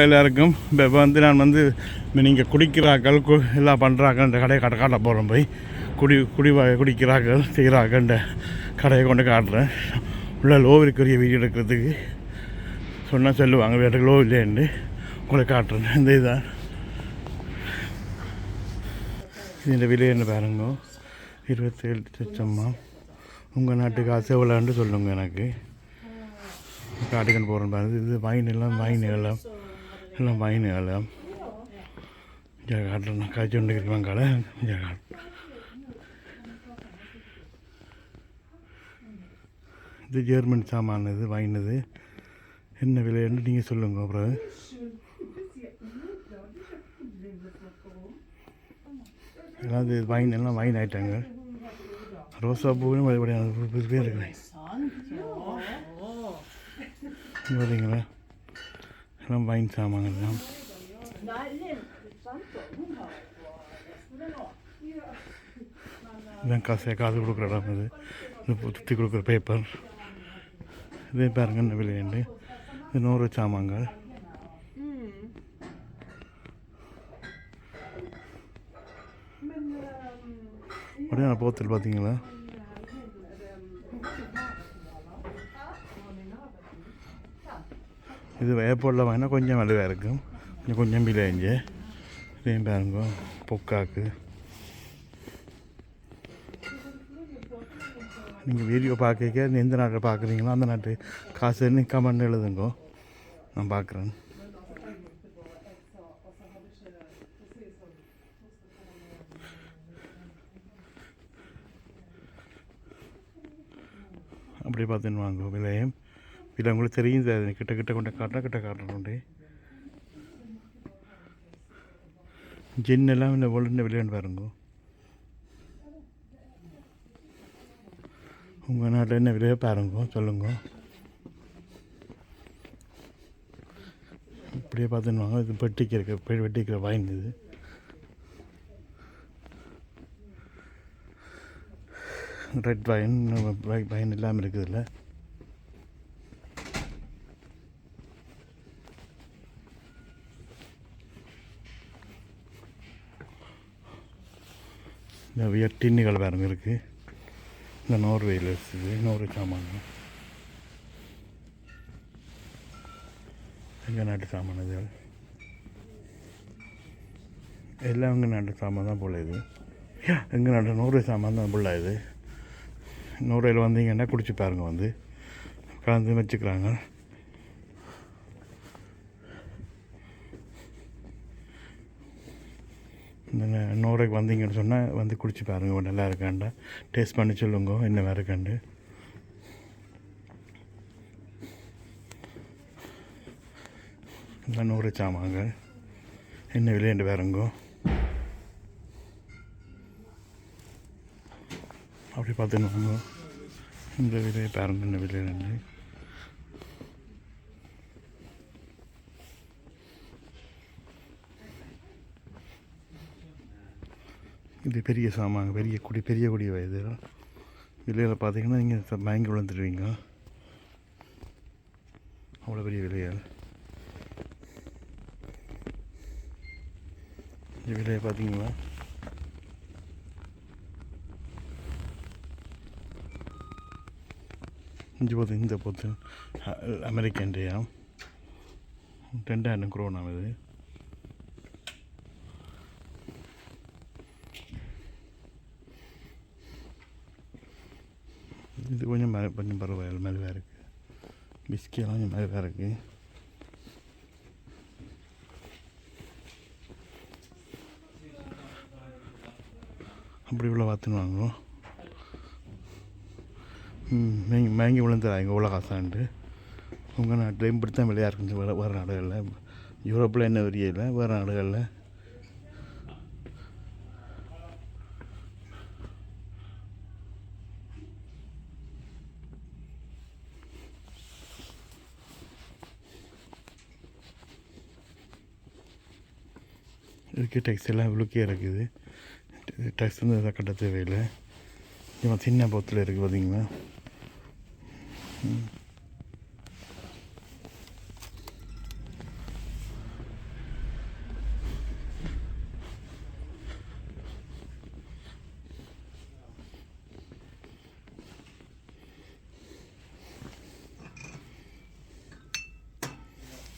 எல்லாருக்கும் இப்போ வந்து நான் வந்து நீங்கள் குடிக்கிறாக்கள் கு எல்லாம் பண்ணுறாக்கன்ற கடையை கட்ட காட்ட போகிறோம் போய். குடி குடி குடிக்கிறாக்கள் செய்கிறாக்கன்ற கடையை கொண்டு காட்டுறேன். உள்ள லோவிற்குரிய வீடியோ எடுக்கிறதுக்கு சொன்னால் சொல்லுவாங்க வேறு லோ இல்லைன்னு உங்களை காட்டுறேன். இந்த இதுதான். இந்த விலை என்ன பாருங்க? இருபத்தேழு லட்சம்மா. உங்கள் நாட்டு காசு எவ்வளோன்னு சொல்லுங்கள் எனக்கு. காட்டுக்கன் போகிறேன் பாருங்கள் இது வைன் எல்லாம் வைன் எல்லாம் எல்லாம் வைன் எல்லாம் இங்கே காட்டுறேன் காய்ச்சி கொண்டு இங்கே காட்டு இது ஜெர்மன் சாமான் இது இது என்ன விலைன்னு நீங்கள் சொல்லுங்க அப்புறம் இது வைன் எல்லாம் வைன் ஆயிட்டாங்க ரோசா பூவும் மறுபடியும் பேர் இருக்கிறேன் பார்த்தீங்களா எல்லாம் வைன் சாமான்கள் இதான் காசு காசு கொடுக்குற இடம் இது இது சுற்றி கொடுக்குற பேப்பர் இதே பாருங்க என்ன விலையுண்டு இது நூறு சாமான்கள். உடனே நான் போத்தல் பார்த்தீங்களா இது ஏர்போர்ட்டில் வாங்கினா கொஞ்சம் விலையாக இருக்கும். கொஞ்சம் கொஞ்சம் விலைஞ்சு இதையும் பாருங்க பொக்காக்கு. நீங்கள் வீடியோ பார்க்க எந்த நாட்டில் பார்க்குறீங்களோ? அந்த நாட்டு காசு என்ன கமெண்ட் எழுதுங்க. நான் பார்க்குறேன். அப்படி பார்த்துன்னு வாங்க விலையும். இதில் உங்களுக்கு தெரியும் சார் கிட்ட கிட்ட கொண்டு காட்டுறா கிட்ட காட்டுறோண்டே ஜின்னெல்லாம் இந்த ஒழுங்கு விளையாண்டு பாருங்க உங்கள் நாட்டில் என்ன விலையோ பாருங்க சொல்லுங்க இப்படியே பார்த்துன்னு வாங்க இது வெட்டிக்கு இருக்க வெட்டிக்கிற வாயின் இது ரெட் வைன் வயன் இல்லாமல் இருக்குது இல்லை நிறைய டின்னுகள் வேறு இருக்குது இந்த நோர்வேயில் இருக்குது நோர்வே சாமான் எங்கள் நாட்டு சாமான் இது? எல்லாம் எங்கள் நாட்டு சாமான் தான் போல இது. எங்கள் நாட்டு நோர்வே சாமான் தான் போல இது. நோர்வேயில் வந்தீங்கன்னா குடிச்சு பாருங்க வந்து. கலந்து வச்சுக்கிறாங்க. இந்த வந்தீங்கன்னு சொன்னால் வந்து குடிச்சு பாருங்க. நல்லா இருக்காண்டா. டேஸ்ட் பண்ணி சொல்லுங்க என்ன வேறு இருக்காண்டு இந்த நூறு சாமாங்க என்ன விளையாண்டு வேறுங்கோ அப்படி பார்த்துன்னு இந்த விலையை பாருங்க என்ன விலையில இது பெரிய சாமான் பெரிய குடி பெரிய குடி வயது விலையில் பார்த்தீங்கன்னா நீங்கள் மயங்கி விழுந்துடுவீங்க. அவ்வளோ பெரிய விலையால் இந்த விலையை பார்த்தீங்களா? இஞ்சி போத்து இந்த பொத்து அ- ரெண்டாயிரம் குரோனாம் இது இது கொஞ்சம் மேலே கொஞ்சம் பரவாயில்ல மெதுவாக இருக்குது பிஸ்கெல்லாம் கொஞ்சம் மெதுவாக இருக்குது அப்படி இவ்வளோ பார்த்துன்னு வாங்குவோம் ம் மேங்கி மேங்கி விழுந்துறாங்க இவ்வளோ காசான்ட்டு. உங்கள் நாட்டில் இப்படி தான் விலையாக இருக்குது வேறு வேறு நாடுகளில். யூரோப்பில் என்ன வரியல வேறு நாடுகளில். இருக்குது டேக்ஸ் எல்லாம் இவ்வளோக்கே இருக்குது. டேக்ஸ் வந்து எதாவது கட்ட தேவையில்லை. இவன் சின்ன பொத்தில் இருக்குது பார்த்தீங்களா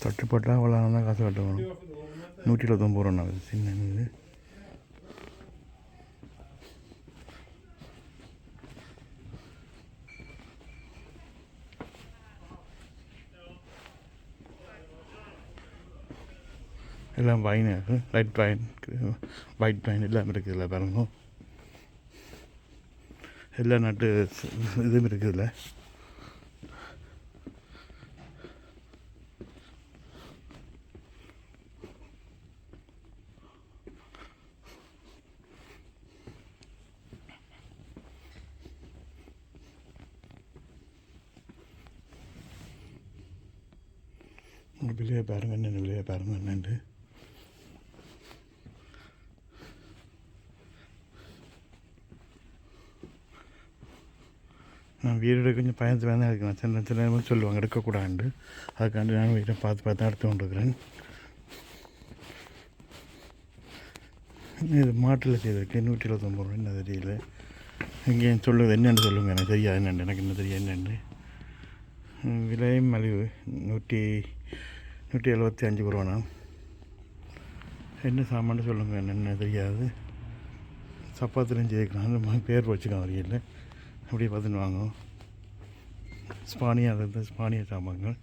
தட்டுப்பட்டால் அவ்வளோ தான் காசு கட்டணும் நூற்றி இருபத்தொம்பது ரூபா ஆகுது சின்ன இது. எல்லாம் வைன் இருக்கு. லைட் வைன் ஒயிட் வைன் எல்லாம் இருக்குது இல்லை பாருங்க. எல்லா நாட்டு இதுவும் இருக்குதுல்ல. விலையை பாருங்க என்ன விலையை பாருங்க என்னண்டு நான் வீடு கொஞ்சம் பயந்து வேணா இருக்கேன். சின்ன சின்ன நேரம் சொல்லுவாங்க எடுக்கக்கூடாது அதுக்காண்டி நான் வீட்டை பார்த்து பார்த்து எடுத்து கொண்டிருக்கிறேன். இது மாட்டில் செய்திருக்கு நூற்றி இருபத்தொம்பது ரூபா என்ன தெரியல. இங்கேயும் சொல்லுது என்னென்னு சொல்லுங்கள் எனக்கு தெரியாது என்னென்று எனக்கு என்ன தெரியாது என்னென்னு. விலை விலையும் மலிவு நூற்றி நூற்றி எழுபத்தி அஞ்சு ரூபாண்ணா என்ன சாமான்னு சொல்லுங்கள் என்னென்ன தெரியாது. சப்பாத்திலையும் சேர்க்கலாம் அந்த பேர் வச்சுக்கலாம் வரையில் அப்படியே பார்த்துன்னு வாங்குவோம் ஸ்பானியா இருந்த ஸ்பானிய சாமான்கள்.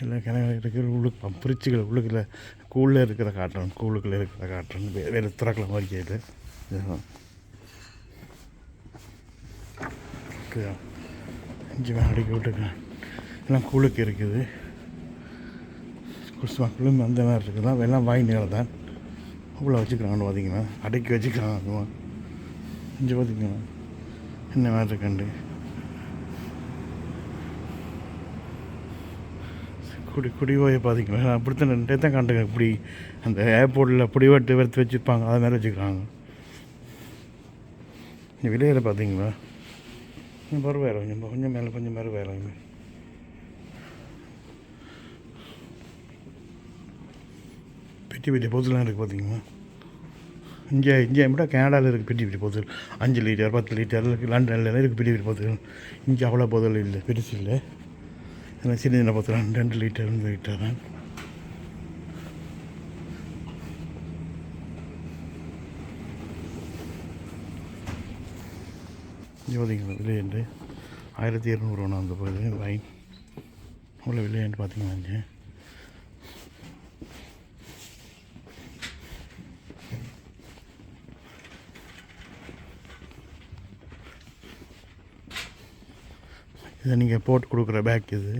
எல்லாம் கிணறு இருக்கிற உள்ளுக்கு பிரிச்சுகள் உள்ளுக்குள்ள கூழில் இருக்கிற காட்டுறோம். கூழுக்குள்ளே இருக்கிற காட்டுறோம். வேறு வேறு திறக்கல மாதிரி கையில். இதுதான் இருக்குதா அடிக்க விட்டுருக்கேன். எல்லாம் கூழுக்கு இருக்குது. குடிசு குழும்பு அந்த மாதிரி இருக்குதான் எல்லாம் வாய் நேரம் தான். அவ்வளோ வச்சுக்கிறாங்கன்னு பார்த்தீங்கன்னா அடக்கி வச்சுக்கிறாங்க கொஞ்சம் பார்த்தீங்கன்னா என்ன மாதிரி இருக்கண்டு? குடி குடிவோயை பார்த்திங்களா? அப்படித்தான் ரெண்டே தான் கண்டுங்க இப்படி அந்த ஏர்போர்ட்டில் புடிவட்டு எடுத்து வச்சுருப்பாங்க. அதை மாதிரி வச்சுக்கிறாங்க. இந்த விலையில் பார்த்தீங்களா? கொஞ்சம் பருவாயிரம் கொஞ்சம் கொஞ்சம் மேலே கொஞ்சம் மேலே பெட்டி பெட்டி பொதுலாம் இருக்குது பார்த்தீங்கன்னா இங்கே இங்கே விட கனடாவில் இருக்குது பெட்டி பெட்டி பொதுல் அஞ்சு லிட்டர் பத்து லிட்டர் லண்டனில் இருக்குது பெரிய பெரிய பொதுல் இங்கே அவ்வளோ பொதுல் இல்லை பெருசு இல்லை. ஆனால் சின்ன சின்ன பொதுல் ரெண்டு லிட்டர் ரெண்டு லிட்டர். தான் இங்கே பார்த்தீங்களா விலையண்டு ஆயிரத்தி இரநூறுவா அந்த போகுது வைன் அவ்வளோ விலையண்டு பார்த்தீங்கன்னா இதை நீங்கள் போட்டு கொடுக்குற பேக் இது.